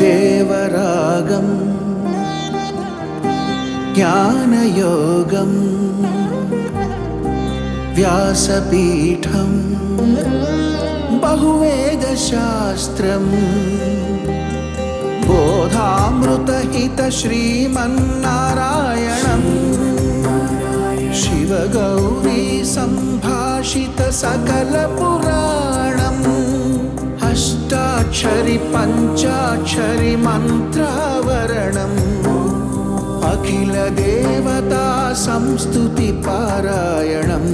देवरागम् ज्ञानयोगम् व्यासपीठं बहुवेदशास्त्रम् बोधामृतहितश्रीमन्नारायणम् शिवगौरी सं సకల పురాణం. అష్టాక్షరి పంచాక్షరి మంత్రావరణం. అఖిల దేవతా సంస్తుతి పారాయణం.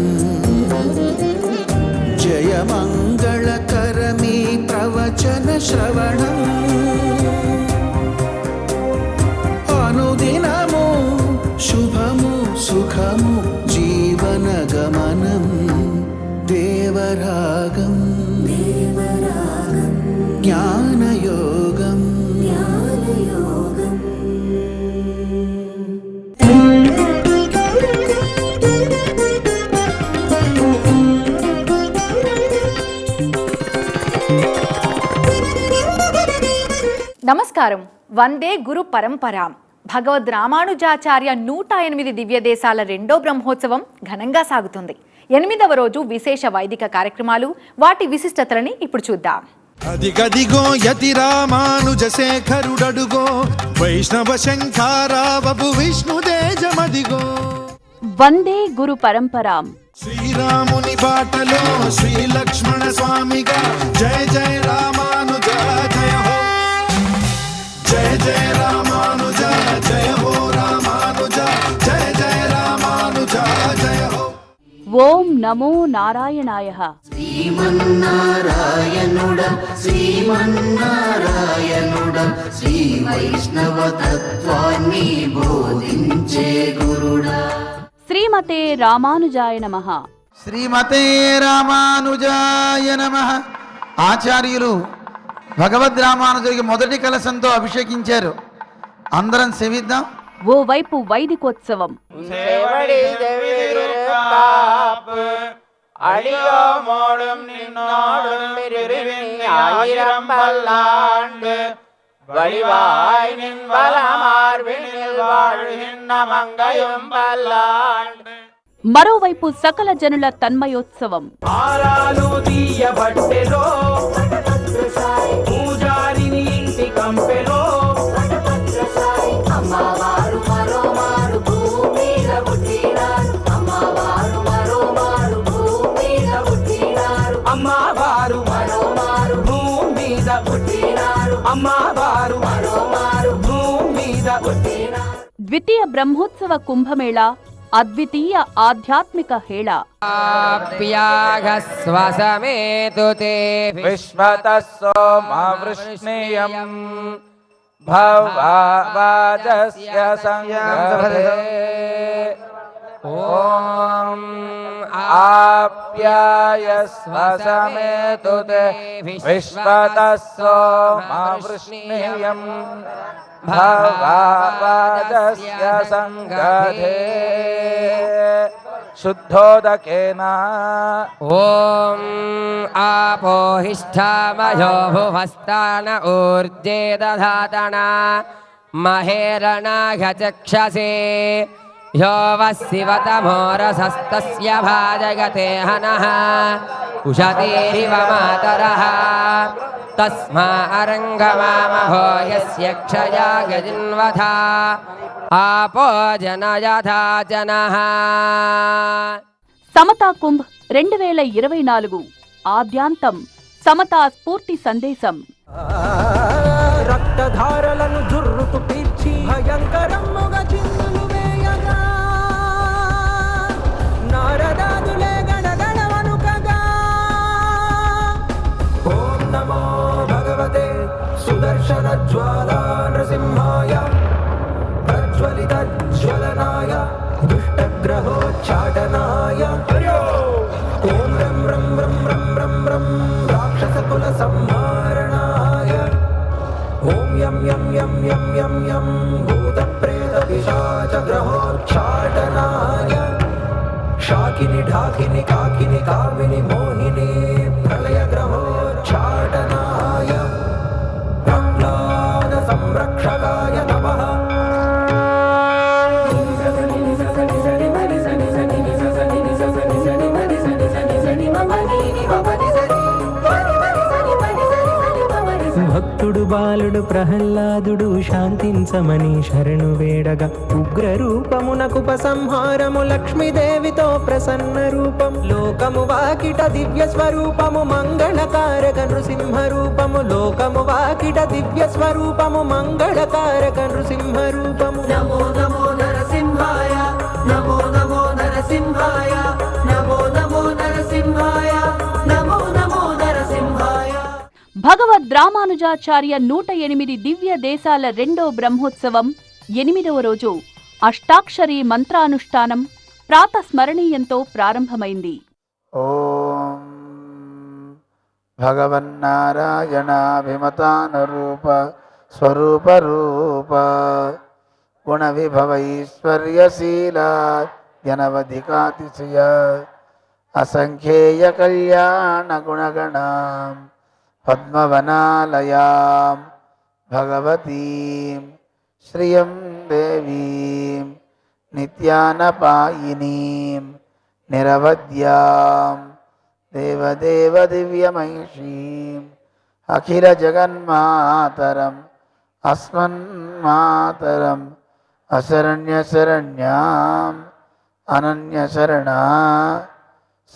జయమంగళకరమీ ప్రవచన శ్రవణం. అనుదినము శుభము దేవరాగం జ్ఞానయోగం నమస్కారం. వందే గురు పరంపరాం. భగవద్ రామానుజాచార్య నూట ఎనిమిది దివ్య దేశాల రెండో బ్రహ్మోత్సవం ఘనంగా సాగుతుంది. ఎనిమిదవ రోజు విశేష వైదిక కార్యక్రమాలు. వాటి విశిష్టతలని ఇప్పుడు చూద్దాం. అదిగదిగో యతి రామానుజ శేఖరుడడుగో వైష్ణవ శంఖారావపు విష్ణుదేజమదిగో వందే గురు పరంపరాం. శ్రీరాముని బాటలో శ్రీ లక్ష్మణ స్వామిగా జయ జయ రామానుజ జయ హో. జయ జయ ఓం నమో నారాయణాయ. శ్రీమన్నారాయణుడ శ్రీమన్నారాయణుడ శ్రీ వైష్ణవ తత్వాన్ని బోధించే గురుడా. శ్రీమతే రామానుజాయ నమః. శ్రీమతే రామానుజాయ నమ. ఆచార్యులు భగవద్ రామానుజుడికి మొదటి కలశంతో అభిషేకించారు. అందరం సెవిద్దాం ఓవైపు వైదికోత్సవం. കാപ്പ് അടിയോമോടും നിന്നോടും ആയിരം പല്ലാണ്ട് വഴിവായി നിൻ വലമാർവിനിൽ വാഴുന്ന മങ്കയും പല്ലാണ്ട് మరోవైపు సకల జనుల తన్మయోత్సవం ద్వితీయ బ్రహ్మోత్సవ కుంభమేళ అద్వితీయ ఆధ్యాత్మిక హేళ. ప్యాగస్వసమేతు విశ్వతోమవృష్ణేయం భవాజస్య ॐ आप्यायस्व समेतु ते विश्वतः सोमवृष्णेयम् भवाजस्य सङ्गते शुद्धोदकेन ॐ आपोहिष्ठामयो भुवस्तान ऊर्जे दधातन महेरणाघचक्षसे यो वः शिवतमोरसस्तस्य भाजगते हनः उशतीरिव मातरः तस्मा अरङ्गमामहो यस्य क्षया गजिन्वथा आपो जनयथा जनः సమతా కుంభ్ రెండు వేల ఇరవై నాలుగు ఆద్యాంతం సమతా స్ఫూర్తి సందేశం రక్తధారలను दर्शनज्वाला नृसिंहाय प्रज्वलितज्वलनाय दुष्टग्रहोच्चाटनाय ॐ रं रं रं रं रं रं राक्षसकुलसंहारणाय ॐ यं यं यं यं यं यं भूतप्रेतपिशाचग्रहोच्चाटनाय शाकिनि ढाकिनि काकिनि कामिनि मोहिनी బాలుడు బాలుడు ప్రహ్లాదుడు శాంతించమని శరణు వేడగా. ఉగ్ర రూపమునకు ఉపసంహారము లక్ష్మీదేవితో ప్రసన్న రూపం. లోకము వాకిట దివ్య స్వరూపము మంగళకారక నృసింహ రూపము. లోకము వాకిట దివ్య స్వరూపము మంగళకారక నృసింహ రూపము. నమో నమో నరసింహాయ నమో నమో నరసింహాయ నమో నమో నరసింహాయ నమో నమో నరసింహాయ. భగవద్ రామానుజాచార్య నూట ఎనిమిది దివ్య దేశాల రెండో బ్రహ్మోత్సవం ఎనిమిదవ రోజు అష్టాక్షరి మంత్రానుష్ఠానం ప్రాతస్మరణీయంతో ప్రారంభమైంది. ఓం భగవన్నారాయణాభిమతానురూప స్వరూప రూప గుణ విభవైశ్వర్యశీల జనవధికాతిశయ అసంఖ్యేయ కళ్యాణ గుణగణాం పద్మవనాలయాం భగవతీం శ్రియం దేవీం నిత్యానపాయినీం నిరవద్యాం దేవదేవ దివ్యమైషీం అఖిల జగన్మాతరం అస్మన్మాతరం అశరణ్యశరణ్యాం అనన్యశరణ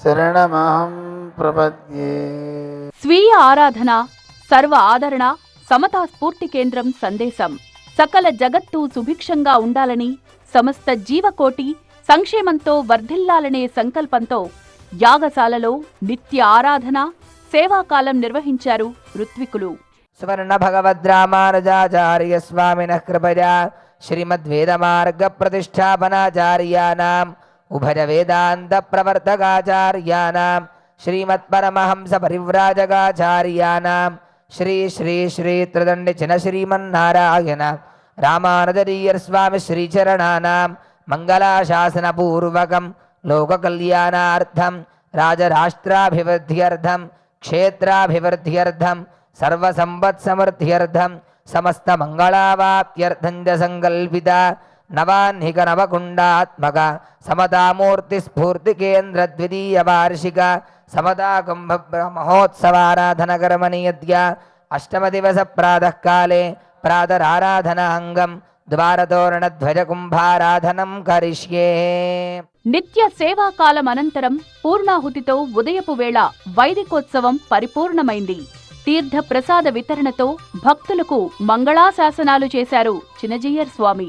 శరణమహం ప్రపద్యే స్వీయ ఆరాధన సర్వ ఆదరణ సమతా స్ఫూర్తి కేంద్రం సందేశం. సకల జగత్తు సుభిక్షంగా ఉండాలని సమస్త జీవకోటి సంక్షేమంతో వర్ధిల్లాలనే సంకల్పంతో యాగశాలలో నిత్య ఆరాధన సేవాకాలం నిర్వహించారు ఋత్వికులు. స్వర్ణ భగవద్రామానుజాచార్య స్వామిన కృపయా శ్రీమద్వేదమార్గ ప్రతిష్టాపనాచార్యానాం ఉభయ వేదాంత ప్రవర్తకాచార్యానాం శ్రీమత్పరమహంస పరివ్రాజకాచార్యానాం శ్రీ శ్రీ శ్రీ త్రిదండి చిన శ్రీమన్నారాయణ రామానుజరీయర్ స్వామి శ్రీచరణానాం మంగళాశాసనపూర్వకం లోకకల్యాణార్థం రాజరాష్ట్రాభివృద్ధ్యర్థం క్షేత్రాభివృద్ధ్యర్థం సర్వసంపత్సమృద్ధ్యర్థం సమస్తమంగళావాప్త్యర్థం చ సంకల్పిత నవాహ్నిక నవకుండాత్మక సమతామూర్తి స్ఫూర్తి కేంద్ర ద్వితీయ వార్షిక సమతా కుంభ మహోత్సవారాధనకరమణీయద్య అష్టమ దివస ప్రాతకాలే ప్రాతరారాధనాంగం ద్వారతోరణధ్వజ కుంభారాధనం కరిష్యే నిత్య సేవాకాలం అనంతరం పూర్ణాహుతితో ఉదయపు వేళ వైదికోత్సవం పరిపూర్ణమైంది తీర్థ ప్రసాద వితరణతో భక్తులకు మంగళాశాసనాలు చేశారు చినజీయర్ స్వామి।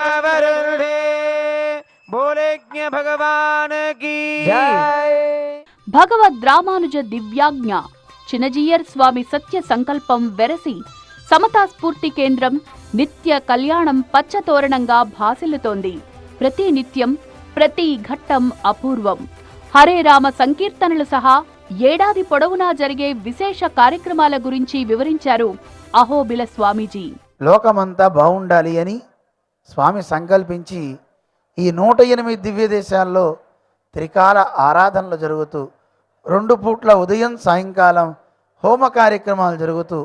దివసోర్మేధారస్యవాయేషాధారాముష్మిల్లోకే భగవాన్ కీ భగవద్ రామానుజ దివ్యాజ్ఞ చినజీయర్ స్వామి సత్య సంకల్పం వెరసి సమతా స్ఫూర్తి కేంద్రం నిత్య కళ్యాణం పచ్చతోరణంగా భాసిల్లుతోంది. ప్రతి నిత్యం ప్రతి ఘట్టం అపూర్వం. హరే రామ సంకీర్తనలు సహా ఏడాది పొడవునా జరిగే విశేష కార్యక్రమాల గురించి వివరించారు అహోబిల స్వామీజీ. లోకమంతా బాగుండాలి అని స్వామి సంకల్పించి ఈ నూట ఎనిమిది దివ్య దేశాల్లో త్రికాల ఆరాధనలు జరుగుతూ రెండు పూట్ల ఉదయం సాయంకాలం హోమ కార్యక్రమాలు జరుగుతూ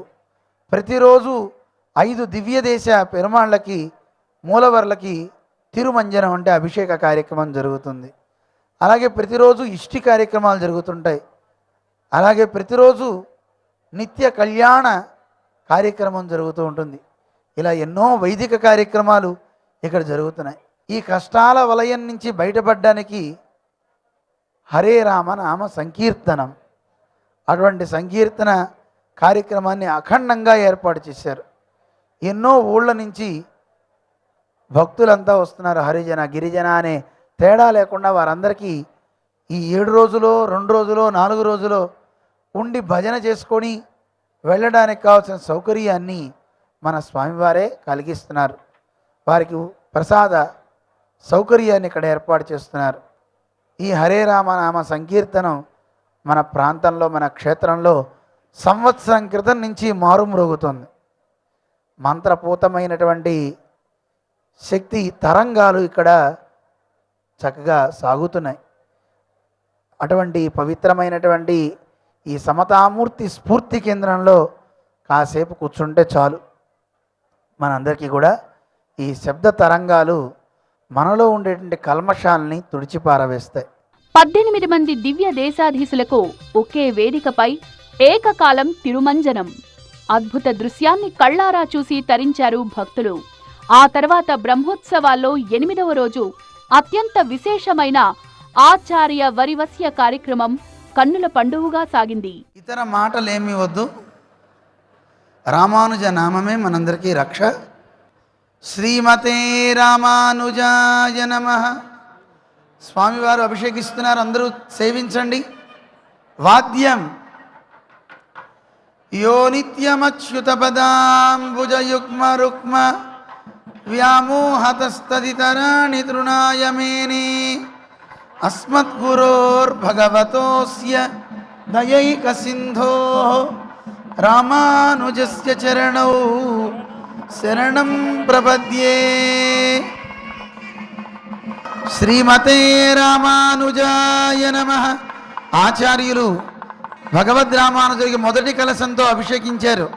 ప్రతిరోజు ఐదు దివ్య దేశ పెరుమాళ్ళకి మూలవర్లకి తిరుమంజనం అంటే అభిషేక కార్యక్రమం జరుగుతుంది. అలాగే ప్రతిరోజు ఇష్టి కార్యక్రమాలు జరుగుతుంటాయి. అలాగే ప్రతిరోజు నిత్య కళ్యాణ కార్యక్రమం జరుగుతూ ఉంటుంది. ఇలా ఎన్నో వైదిక కార్యక్రమాలు ఇక్కడ జరుగుతున్నాయి. ఈ కష్టాల వలయం నుంచి బయటపడడానికి హరే రామ నామ సంకీర్తనం. అటువంటి సంకీర్తన కార్యక్రమాన్ని అఖండంగా ఏర్పాటు చేశారు. ఎన్నో ఊళ్ళ నుంచి భక్తులంతా వస్తున్నారు హరిజన గిరిజన అనే తేడా లేకుండా వారందరికీ ఈ ఏడు రోజులో రెండు రోజులో నాలుగు రోజులో ఉండి భజన చేసుకొని వెళ్ళడానికి కావాల్సిన సౌకర్యాన్ని మన స్వామివారే కలిగిస్తున్నారు. వారికి ప్రసాద సౌకర్యాన్ని ఇక్కడ ఏర్పాటు చేస్తున్నారు. ఈ హరే రామ నామ సంకీర్తనం మన ప్రాంతంలో మన క్షేత్రంలో సంవత్సరం క్రితం నుంచి మారుమ్రోగుతుంది. మంత్రపూతమైనటువంటి శక్తి తరంగాలు ఇక్కడ చక్కగా సాగుతున్నాయి. అటువంటి పవిత్రమైనటువంటి ఈ సమతామూర్తి స్ఫూర్తి కేంద్రంలో కాసేపు కూర్చుంటే చాలు. మనందరికీ కూడా ఈ శబ్ద తరంగాలు మనలో ఉండేటువంటి కల్మషాలని తుడిచిపారవేస్తాయి. పద్దెనిమిది మంది దివ్య దేశాధీశులకు ఒకే వేదికపై ఏకకాలం తిరుమంజనం. అద్భుత దృశ్యాన్ని కళ్ళారా చూసి తరించారు భక్తులు. ఆ తర్వాత బ్రహ్మోత్సవాల్లో ఎనిమిదవ రోజు అత్యంత విశేషమైన ఆచార్య వరివస్య కార్యక్రమం కన్నుల పండువుగా సాగింది. ఇతర మాటలు ఏమీ వద్దు. రామానుజ నామమే మనందరికీ రక్ష. శ్రీమతే రామానుజాయ నమ. స్వామివారు అభిషేకిస్తున్నారు అందరూ సేవించండి. వాద్యం. యో నిత్యమచ్యుత పదాంబుజయుగ్మ రుక్మ వ్యామోహతస్తదితరాణి తృణాయ మేనే. అస్మద్గురోర్భగవతోస్య దయైక సింధో రామానుజస్య చరణౌ. శరణం ప్రపద్యే. శ్రీమతే రామానుజాయ నమ. ఆచార్యులు భగవద్ రామానుజుడికి మొదటి కలశంతో అభిషేకించారు.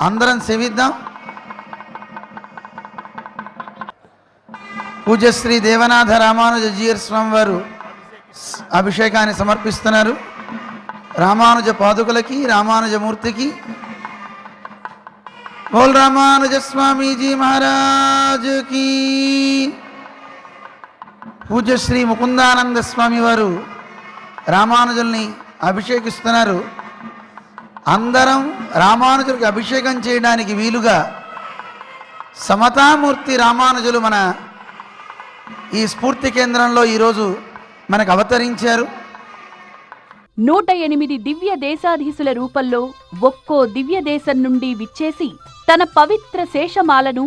అందరం సేవిద్దాం పూజశ్రీ దేవనాథ రామానుజ జీయర్ స్వామి వారు అభిషేకాన్ని సమర్పిస్తున్నారు. రామానుజ పాదుకలకి రామానుజమూర్తికి బోల్ రామానుజ స్వామీజీ మహారాజ్ పూజ శ్రీ ముకుందానంద స్వామి వారు రామానుజుల్ని అభిషేకిస్తున్నారు. అందరం రామానుజులకి అభిషేకం చేయడానికి వీలుగా సమతామూర్తి రామానుజులు మన ఈ స్ఫూర్తి కేంద్రంలో ఈరోజు మనకు అవతరించారు. నూట ఎనిమిది దివ్య దేశాధీశుల రూపంలో ఒక్కో దివ్య దేశం నుండి విచ్చేసి తన పవిత్ర శేషమాలను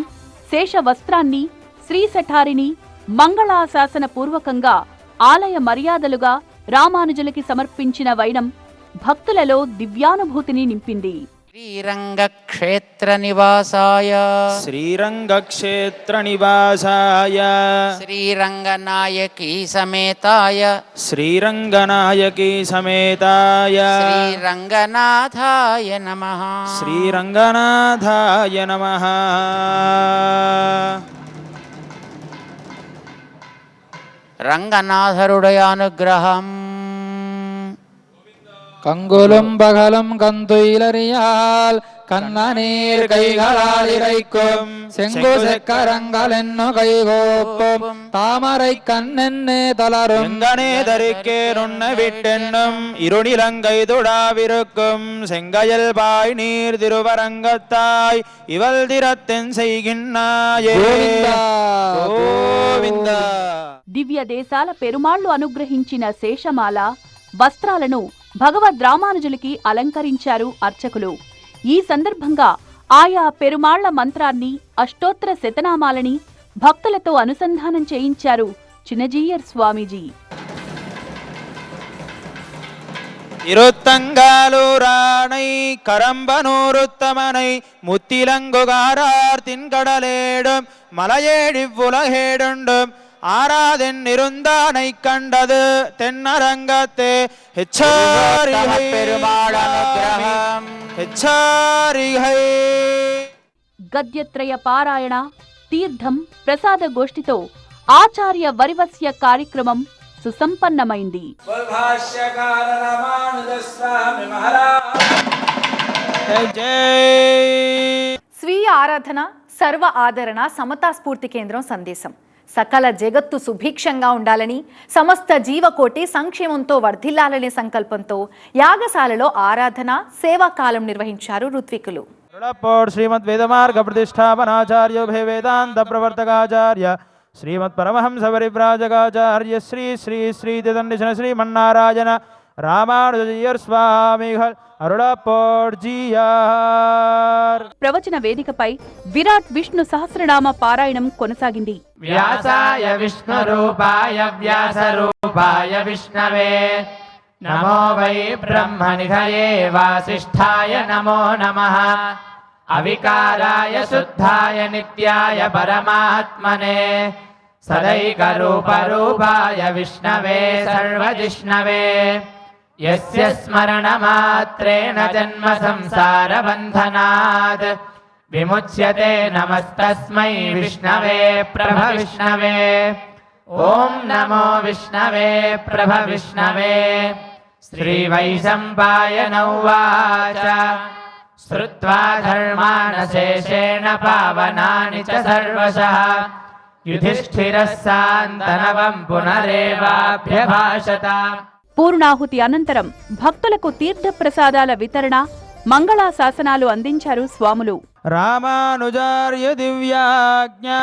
శేష వస్త్రాన్ని శ్రీసఠారిని మంగళాశాసన పూర్వకంగా ఆలయ మర్యాదలుగా రామానుజులకి సమర్పించిన వైనం భక్తులలో దివ్యానుభూతిని నింపింది. श्रीरङ्गक्षेत्रनिवासाय। श्रीरङ्गक्षेत्रनिवासाय। श्रीरङ्गनायकी समेताय। श्रीरङ्गनायकी समेताय। श्रीरङ्गनाथाय नमः। श्रीरङ्गनाथाय नमः। रङ्गनाथरुडयानुग्रहम्। கங்குலும் பகலும் கந்துயிலறியால் கண்ணநீர் கைகளால் இறைக்கும் செங்கு செக்கரங்கள் என்ன கைகோப்பும் தாமரை கண்ணென்னே தளரும் எங்கனே தரிக்கே நுண்ண விட்டென்னும் இருநிலங்கை துடாவிருக்கும் செங்கயல் பாய் நீர் திருவரங்கத்தாய் இவள் திறத்தென் செய்கின்னாயே గోవిందా, గోవిందా దివ్య దేశాల పెరుమాళ్లు అనుగ్రహించిన శేషమాల వస్త్రాలను భగవద్ రామానుజులకి అలంకరించారు అర్చకులు ఈ సందర్భంగా ఆయా పెరుమాళ్ల మంత్రాన్ని అష్టోత్తర శతనామాలని భక్తులతో అనుసంధానం చేయించారు చిన్నజీయర్ స్వామీజీ இருத்தங்காலூரானை கரம்பனூருத்தமனை முத்திலங்குகாரார் தின்கடலேடும் மலையேழிவ்வுலகேடுண்டும் ആരാധന്നിരുന്താനൈക്കണ്ടത് തെന്നരംഗത്തെ గద్యత్రయ పారాయణ తీర్థం ప్రసాద గోష్ఠితో ఆచార్య వరివస్య కార్యక్రమం సుసంపన్నమైంది స్వీయ ఆరాధన సర్వ ఆదరణ సమతా స్ఫూర్తి కేంద్రం సందేశం సకల జగత్తు సుభిక్షంగా ఉండాలని సమస్త జీవకోటి సంక్షేమంతో వర్ధిల్లాలనే సంకల్పంతో యాగశాలలో ఆరాధన సేవా కాలం నిర్వహించారు ఋత్వికులు. శ్రీమద్ వేదమార్గ ప్రతిష్టాపనాచార్య భే వేదాంత ప్రవర్తకాచార్య శ్రీమద్ పరమహంస పరివ్రాజకాచార్య శ్రీ శ్రీ శ్రీ దండిశన శ్రీమన్నారాయణ రామానుజయ్యర్ స్వామిహర్ అరుళపోర్జీయర్ ప్రవచన వేదికపై విరాట్ విష్ణు సహస్రనామ పారాయణం కొనసాగింది. వ్యాసాయ విష్ణు రూపాయ వ్యాస రూపాయ విష్ణవే. నమో వై బ్రహ్మనిఘయే వాసిష్ఠాయ నమో నమః. అవికారాయ శుద్ధాయ నిత్యాయ పరమాత్మనే. సదైకరూపరూపాయ విష్ణవే సర్వజిష్ణవే. यस्य स्मरणमात्रेण जन्म संसारबन्धनात् विमुच्यते नमस्तस्मै विष्णवे प्रभविष्णवे ॐ नमो विष्णवे प्रभविष्णवे श्रीवैशम्पायनौवाच श्रुत्वा धर्मानशेषेण पावनानि च सर्वशः युधिष्ठिरः सान्तनवम् पुनरेवाभ्यभाषत పూర్ణాహుతి అనంతరం భక్తులకు తీర్థ ప్రసాదాల వితరణ మంగళా శాసనాలు అందించారు స్వాములు. రామానుజార్య దివ్యాజ్ఞా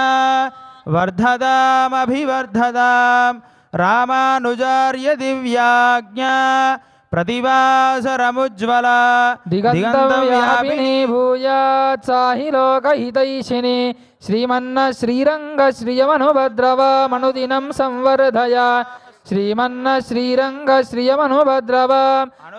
వర్ధదామభివర్ధదాం రామానుజార్య దివ్యాజ్ఞా ప్రతివాసరముజ్వల దిగంతవ్యాపిని భూయాత్సాహి లోకహితైషిణి శ్రీమన్న శ్రీరంగ శ్రియమనుభద్రవమనుదినం సంవర్ధయ. శ్రీమన్న శ్రీరంగ శ్రియమనుభద్రవ.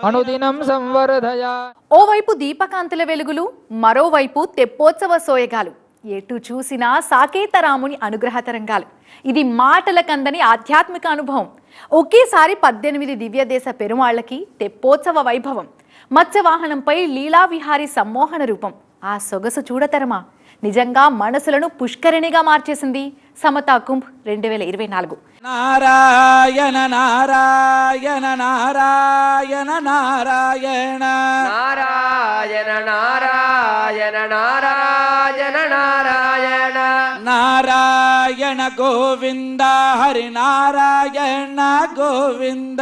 అనుదినం సంవర్ధయ. ఓవైపు దీపకాంతుల వెలుగులు మరోవైపు తెప్పోత్సవ సోయగాలు. ఎటు చూసినా సాకేతరాముని అనుగ్రహ తరంగాలు. ఇది మాటల కందని ఆధ్యాత్మిక అనుభవం. ఒకేసారి పద్దెనిమిది దివ్యదేశ పెరుమాళ్ళకి తెప్పోత్సవ వైభవం. మత్స్యవాహనంపై లీలా విహారి సమ్మోహన రూపం. ఆ సొగసు చూడతరమా? నిజంగా మనసులను పుష్కరిణిగా మార్చేసింది సమతా కుంభ్ రెండు వేల ఇరవై నాలుగు. నారాయణ నారాయణ నారాయణ నారాయణ. నారాయణ నారాయణ నారాయణ నారాయణ. నారాయణ గోవింద హరి నారాయణ గోవింద.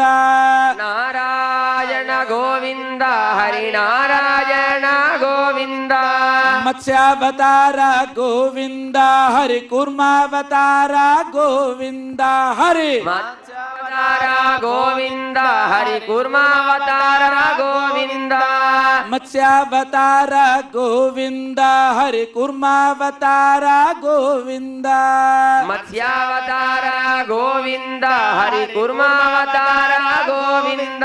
నారాయణ గోవింద హరి నారాయణ గోవింద. మత్స్యావతార గోవింద హరి కుర్మావతార గోవింద హరి గోవింద హరి కుర్మావతార గోవింద మత్స్యావతార గోవింద హరి కుర్మావతార గోవింద మత్స్యావతార గోవింద హరి కుర్మావతార గోవింద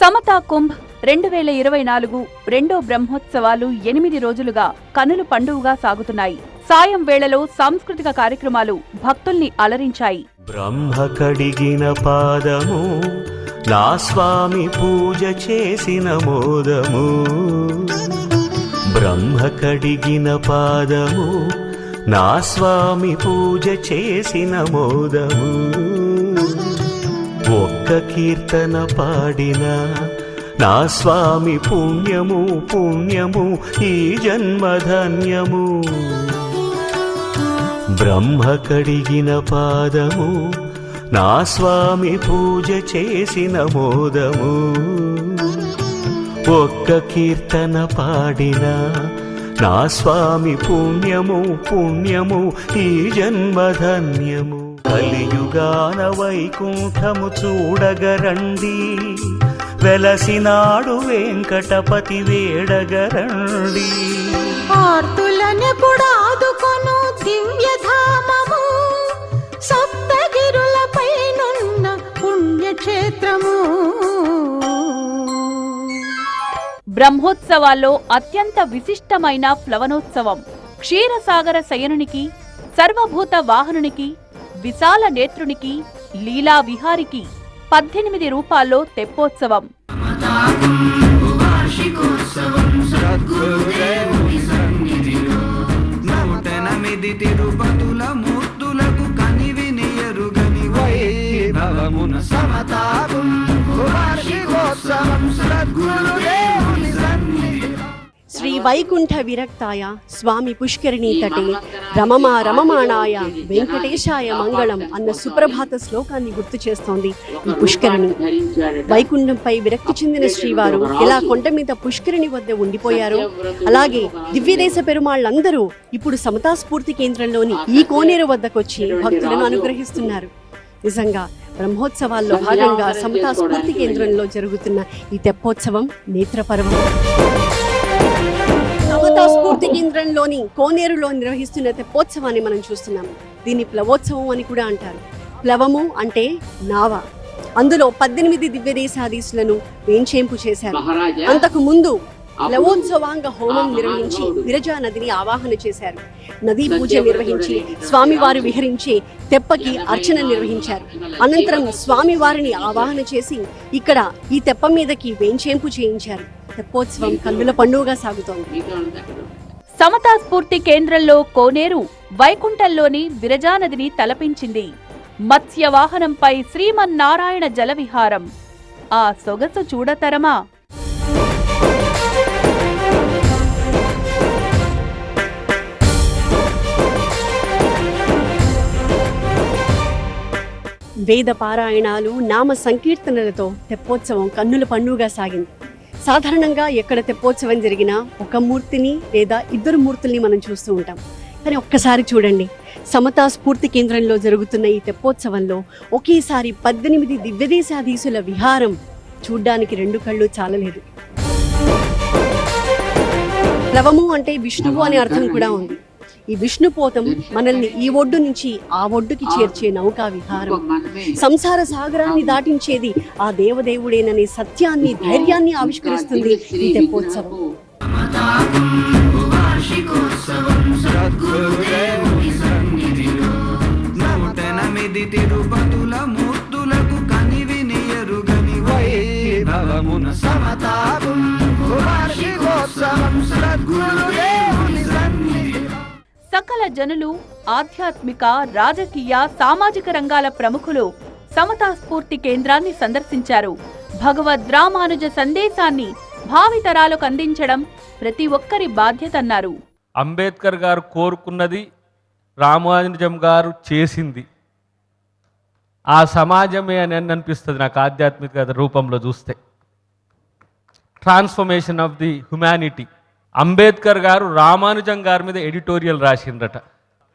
సమతా కుంభ్ రెండు వేల ఇరవై నాలుగు రెండో బ్రహ్మోత్సవాలు ఎనిమిది రోజులుగా కనులు పండుగగా సాగుతున్నాయి. సాయం వేళలో సాంస్కృతిక కార్యక్రమాలు భక్తుల్ని అలరించాయి. బ్రహ్మ కడిగిన పాదము నా స్వామి పూజ చేసిన మోదము. బ్రహ్మ కడిగిన పాదము నా స్వామి పూజ చేసిన మోదము. ఒక్క కీర్తన పాడినా నా స్వామి పుణ్యము పుణ్యము ఈ జన్మధన్యము. బ్రహ్మ కడిగిన పాదము నా స్వామి పూజ చేసిన మోదము. ఒక్క కీర్తన పాడిన నా స్వామి పుణ్యము పుణ్యము ఈ జన్మధన్యము. కలియుగాన వైకుంఠము చూడగరండి. వెలసినాడు వెంకటపతి వేడగరండి. ఆర్తులనెప్పుడాదుకొను దివ్యధామము సప్తగిరులపైనున్న పుణ్యక్షేత్రము. బ్రహ్మోత్సవాల్లో అత్యంత విశిష్టమైన ప్లవనోత్సవం క్షీరసాగర శయనునికి సర్వభూత వాహనునికి విశాల నేత్రునికి లీలా విహారికి. పద్దెనిమిది రూపాల్లో తెప్పోత్సవం. నూతనమిది తిరుపతుల మూర్తులకు కనివిని ఎరుగని వైభవమున సమతాపం. శ్రీ వైకుంఠ విరక్తాయ స్వామి పుష్కరిణీ తటే. రమమా రమమాణాయ వెంకటేశాయ మంగళం అన్న సుప్రభాత శ్లోకాన్ని గుర్తు చేస్తోంది ఈ పుష్కరిణి. వైకుంఠంపై విరక్తి చెందిన శ్రీవారు ఎలా కొండ మీద పుష్కరిణి వద్ద ఉండిపోయారు అలాగే దివ్యదేశ పెరుమాళ్ళందరూ ఇప్పుడు సమతా స్ఫూర్తి కేంద్రంలోని ఈ కోనేరు వద్దకొచ్చి భక్తులను అనుగ్రహిస్తున్నారు. నిజంగా బ్రహ్మోత్సవాల్లో భాగంగా సమతా స్ఫూర్తి కేంద్రంలో జరుగుతున్న ఈ తెప్పోత్సవం నేత్రపర్వం. సమతా స్ఫూర్తి కేంద్రంలోని కోనేరులో నిర్వహిస్తున్న తెప్పోత్సవాన్ని మనం చూస్తున్నాము. దీన్ని ప్లవోత్సవం అని కూడా అంటారు. ప్లవము అంటే నావ. అందులో పద్దెనిమిది దివ్యదేశాధీశులను వేంచేంపు చేశారు. అంతకు ముందు ప్లవోత్సవాంగ హోమం నిర్వహించి విరజా నదిని ఆవాహన చేశారు. నదీ పూజ నిర్వహించి స్వామివారు విహరించే తెప్పకి అర్చన నిర్వహించారు. అనంతరం స్వామివారిని ఆవాహన చేసి ఇక్కడ ఈ తెప్ప మీదకి వేంచేంపు చేయించారు. తెప్పోత్సవం కన్నుల పండుగగా సాగుతోంది. సమతా స్ఫూర్తి కేంద్రంలో కోనేరు వైకుంఠంలోని విరజానదిని తలపించింది. మత్స్య వాహనంపై శ్రీమన్నారాయణ జలవిహారం. ఆ సొగసు చూడతరమా? వేద పారాయణాలు నామ సంకీర్తనలతో తెప్పోత్సవం కన్నుల పండుగగా సాగింది. సాధారణంగా ఎక్కడ తెప్పోత్సవం జరిగినా ఒక మూర్తిని లేదా ఇద్దరు మూర్తుల్ని మనం చూస్తూ ఉంటాం. కానీ ఒక్కసారి చూడండి సమతా స్ఫూర్తి కేంద్రంలో జరుగుతున్న ఈ తెప్పోత్సవంలో ఒకేసారి పద్దెనిమిది దివ్యదేశాధీశుల విహారం చూడ్డానికి రెండు కళ్ళు చాలలేదు. ప్లవము అంటే విష్ణువు అనే అర్థం కూడా ఉంది. ఈ విష్ణుపోతం మనల్ని ఈ ఒడ్డు నుంచి ఆ ఒడ్డుకి చేర్చే నౌకా విహారం. సంసార సాగరాన్ని దాటించేది ఆ దేవదేవుడేననే సత్యాన్ని ధైర్యాన్ని ఆవిష్కరిస్తుంది ఈ తెప్పోత్సవం. తిరుపతుల మూర్తులకు కనివి నియరుగని వైభవమున సమ సకల జనులు ఆధ్యాత్మిక రాజకీయ సామాజిక రంగాల ప్రముఖులు సమతా స్ఫూర్తి కేంద్రాన్ని సందర్శించారు. భగవద్ రామానుజ సందేశాన్ని భావితరాలకు అందించడం ప్రతి ఒక్కరి బాధ్యతన్నారు. అంబేద్కర్ గారు కోరుకున్నది రామానుజం గారు చేసింది. ఆ సమాజమే అని అని అనిపిస్తుంది నాకు ఆధ్యాత్మిక రూపంలో చూస్తే. Transformation of the humanity Ambedkar garu Ramanujam గారి మీద ఎడిటోరియల్ రాసిండ్రట.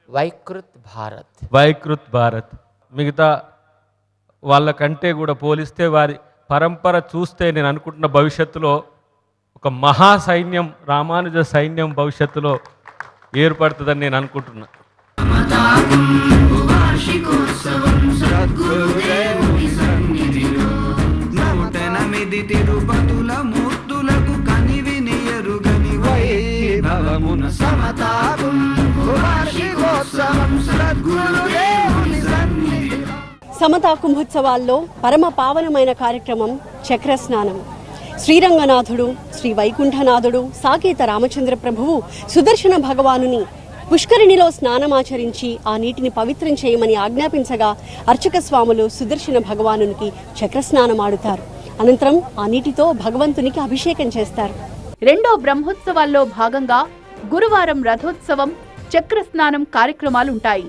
వైకృత్ భారత్. వైకృత్ భారత్. మిగతా వాళ్ళకంటే కూడా పోలిస్తే వారి పరంపర చూస్తే నేను అనుకుంటున్న భవిష్యత్తులో ఒక మహా సైన్యం రామానుజ సైన్యం భవిష్యత్తులో ఏర్పడుతుందని నేను అనుకుంటున్నా. నూటెనమిది సమతా కుంభోత్సవాల్లో పరమ పావనమైన కార్యక్రమం చక్ర స్నానం శ్రీరంగనాథుడు శ్రీ వైకుంఠనాథుడు సాకేత రామచంద్ర ప్రభువు సుదర్శన భగవానుని పుష్కరిణిలో స్నానమాచరించి ఆ నీటిని పవిత్రం చేయమని ఆజ్ఞాపించగా అర్చక స్వాములు సుదర్శన భగవానునికి చక్ర స్నానం ఆడుతారు అనంతరం ఆ నీటితో భగవంతునికి అభిషేకం చేస్తారు. రెండో బ్రహ్మోత్సవాల్లో భాగంగా గురువారం రథోత్సవం చక్ర స్నానం కార్యక్రమాలుంటాయి.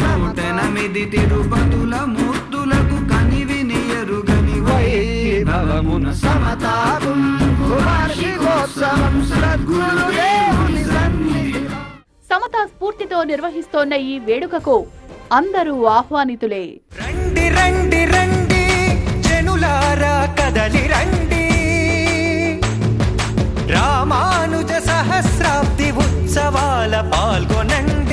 నూటెనమిది తిరుపతుల మూర్తులకు కనివి నియరుగని వైభవమున సమతాపం వార్షికోత్సవం సద్గురుదేవుని సన్నిధి సమతా స్ఫూర్తితో నిర్వహిస్తోన్న ఈ వేడుకకు అందరూ ఆహ్వానితులే. రండి రండి రండి జనులారా కదలి రండి. రామానుజ సహస్రాబ్ది ఉత్సవాల పాల్గొనండి.